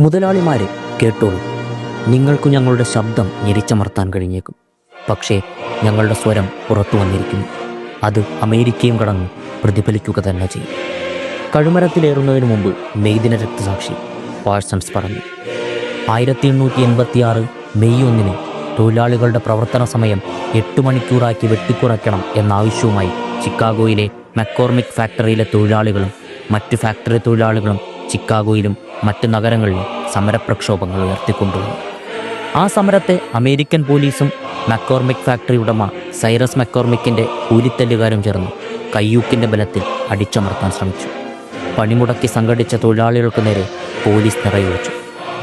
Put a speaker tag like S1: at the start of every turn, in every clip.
S1: മുതലാളിമാരെ കേട്ടോളൂ. നിങ്ങൾക്ക് ഞങ്ങളുടെ ശബ്ദം ഞെരിച്ചമർത്താൻ കഴിഞ്ഞേക്കും. പക്ഷേ ഞങ്ങളുടെ സ്വരം പുറത്തു വന്നിരിക്കുന്നു. അത് അമേരിക്കയും കടന്ന് പ്രതിഫലിക്കുക തന്നെ ചെയ്യും. കഴുമരത്തിലേറുന്നതിന് മുമ്പ് മെയ്ദിന രക്തസാക്ഷി പാഴ്സൺസ് പറഞ്ഞു. ആയിരത്തി എണ്ണൂറ്റി എൺപത്തിയാറ് മെയ് ഒന്നിന് തൊഴിലാളികളുടെ പ്രവർത്തന സമയം എട്ട് മണിക്കൂറാക്കി വെട്ടിക്കുറയ്ക്കണം എന്ന ആവശ്യവുമായി ചിക്കാഗോയിലെ മെക്കോർമിക് ഫാക്ടറിയിലെ തൊഴിലാളികളും മറ്റ് ഫാക്ടറി തൊഴിലാളികളും ചിക്കാഗോയിലും മറ്റ് നഗരങ്ങളിലും സമരപ്രക്ഷോഭങ്ങൾ ഉയർത്തിക്കൊണ്ടുവന്നു. ആ സമരത്തെ അമേരിക്കൻ പോലീസും മെക്കോർമിക് ഫാക്ടറി ഉടമ സൈറസ് മെക്കോർമിക്കിന്റെ കൂലിത്തല്ലുകാരും ചേർന്ന് കയ്യൂക്കിന്റെ ബലത്തിൽ അടിച്ചമർത്താൻ ശ്രമിച്ചു. പണിമുടക്കി സംഘടിച്ച തൊഴിലാളികൾക്ക് നേരെ പോലീസ് നിറയൊഴിച്ചു.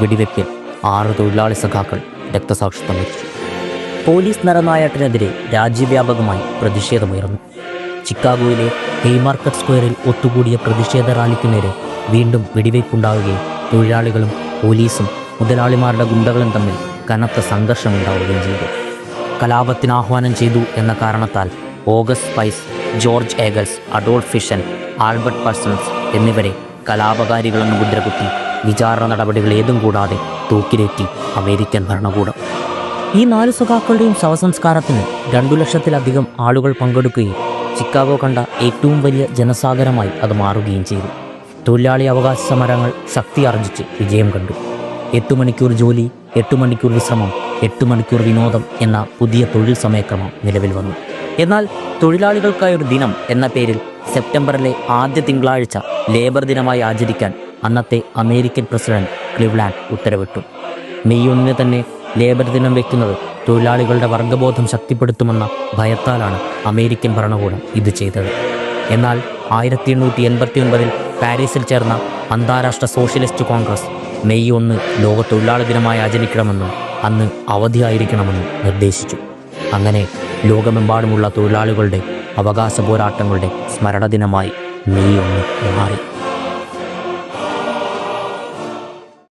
S1: വെടിവെപ്പിൽ ആറ് തൊഴിലാളി സഖാക്കൾ രക്തസാക്ഷിത്വം വഹിച്ചു. പോലീസ് നരനായാട്ടിനെതിരെ രാജ്യവ്യാപകമായി പ്രതിഷേധമുയർന്നു. ചിക്കാഗോയിലെ ഹെയ്മാർക്കറ്റ് സ്ക്വയറിൽ ഒത്തുകൂടിയ പ്രതിഷേധ റാലിക്കു നേരെ വീണ്ടും വെടിവയ്പുണ്ടാവുകയും തൊഴിലാളികളും പോലീസും മുതലാളിമാരുടെ ഗുണ്ടകളും തമ്മിൽ കനത്ത സംഘർഷമുണ്ടാവുകയും ചെയ്തു. കലാപത്തിന് ആഹ്വാനം ചെയ്തു എന്ന കാരണത്താൽ August Spies George Engels Adolph Fischer Albert Parsons എന്നിവരെ കലാപകാരികളെന്ന് മുദ്രകുത്തി വിചാരണ നടപടികൾ ഏതും കൂടാതെ തൂക്കിലേറ്റി അമേരിക്കൻ ഭരണകൂടം. ഈ നാല് സഖാക്കളുടെയും ശവസംസ്കാരത്തിന് രണ്ടു ലക്ഷത്തിലധികം ആളുകൾ പങ്കെടുക്കുകയും ചിക്കാഗോ കണ്ട ഏറ്റവും വലിയ ജനസാഗരമായി അത് മാറുകയും ചെയ്തു. തൊഴിലാളി അവകാശ സമരങ്ങൾ ശക്തി ആർജിച്ച് വിജയം കണ്ടു. എട്ട് മണിക്കൂർ ജോലി എട്ട് മണിക്കൂർ വിശ്രമം എട്ട് മണിക്കൂർ വിനോദം എന്ന പുതിയ തൊഴിൽ സമയക്രമം നിലവിൽ വന്നു. എന്നാൽ തൊഴിലാളികൾക്കായൊരു ദിനം എന്ന പേരിൽ സെപ്റ്റംബറിലെ ആദ്യ തിങ്കളാഴ്ച ലേബർ ദിനമായി ആചരിക്കാൻ അന്നത്തെ അമേരിക്കൻ പ്രസിഡന്റ് ക്ലിവ്ലാൻഡ് ഉത്തരവിട്ടു. മെയ് ഒന്നിന് തന്നെ ലേബർ ദിനം വെക്കുന്നത് തൊഴിലാളികളുടെ വർഗബോധം ശക്തിപ്പെടുത്തുമെന്ന ഭയത്താലാണ് അമേരിക്കൻ ഭരണകൂടം ഇത് ചെയ്തത്. എന്നാൽ ആയിരത്തി എണ്ണൂറ്റി എൺപത്തി ഒൻപതിൽ പാരീസിൽ ചേർന്ന അന്താരാഷ്ട്ര സോഷ്യലിസ്റ്റ് കോൺഗ്രസ് മെയ് ഒന്ന് ലോക തൊഴിലാളി ദിനമായി ആചരിക്കണമെന്നും അന്ന് അവധിയായിരിക്കണമെന്നും നിർദ്ദേശിച്ചു. അങ്ങനെ ലോകമെമ്പാടുമുള്ള തൊഴിലാളികളുടെ അവകാശ പോരാട്ടങ്ങളുടെ സ്മരണ ദിനമായി മെയ് ഒന്ന് മാറി.